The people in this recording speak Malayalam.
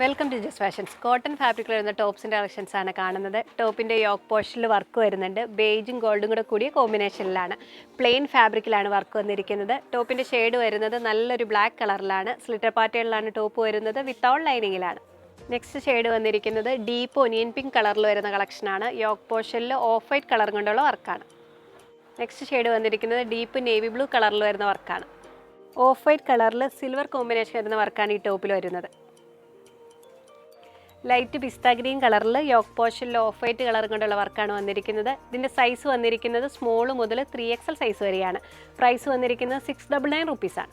Welcome to Jas fashions cotton ഫാബ്രിക്കിൽ വരുന്ന ടോപ്സിന്റെ കളക്ഷൻസ് ആണ് കാണുന്നത്. ടോപ്പിന്റെ യോക്ക് പോർഷനിൽ വർക്ക് വരുന്നുണ്ട്. ബേജും ഗോൾഡും കൂടെ കൂടിയ കോമ്പിനേഷനിലാണ് പ്ലെയിൻ ഫാബ്രിക്കിലാണ് വർക്ക് വന്നിരിക്കുന്നത്. ടോപ്പിന്റെ ഷെയ്ഡ് വരുന്നത് നല്ലൊരു ബ്ലാക്ക് കളറിലാണ് സ്ലിറ്റർ പാറ്റേണിലാണ് ടോപ്പ് വരുന്നത്. വിത്തൗട്ട് ലൈനിങ്ങിലാണ് നെക്സ്റ്റ് ഷെയ്ഡ് വന്നിരിക്കുന്നത് ഡീപ്പ് ഒനിയൻ പിങ്ക് കളറിൽ വരുന്ന കളക്ഷനാണ് യോക്ക് പോർഷനിൽ ഓഫ് വൈറ്റ് കളർ കൊണ്ടുള്ള വർക്കാണ് നെക്സ്റ്റ് ഷെയ്ഡ് വന്നിരിക്കുന്നത് ഡീപ്പ് നേവി ബ്ലൂ കളറിൽ വരുന്ന വർക്കാണ് ഓഫ് വൈറ്റ് കളറിൽ സിൽവർ കോമ്പിനേഷൻ വരുന്ന വർക്കാണ് ഈ ടോപ്പിൽ വരുന്നത്. ലൈറ്റ് പിസ്ത ഗ്രീൻ കളറിൽ യോക്ക് പോഷനിൽ ഓഫ് വൈറ്റ് കളർ കൊണ്ടുള്ള വർക്കാണ് വന്നിരിക്കുന്നത്. ഇതിന്റെ സൈസ് വന്നിരിക്കുന്നത് സ്മോൾ മുതൽ ത്രീ എക്സൽ സൈസ് വരെയാണ്. പ്രൈസ് വന്നിരിക്കുന്നത് സിക്സ് ഡബിൾ നയൻ റുപ്പീസാണ്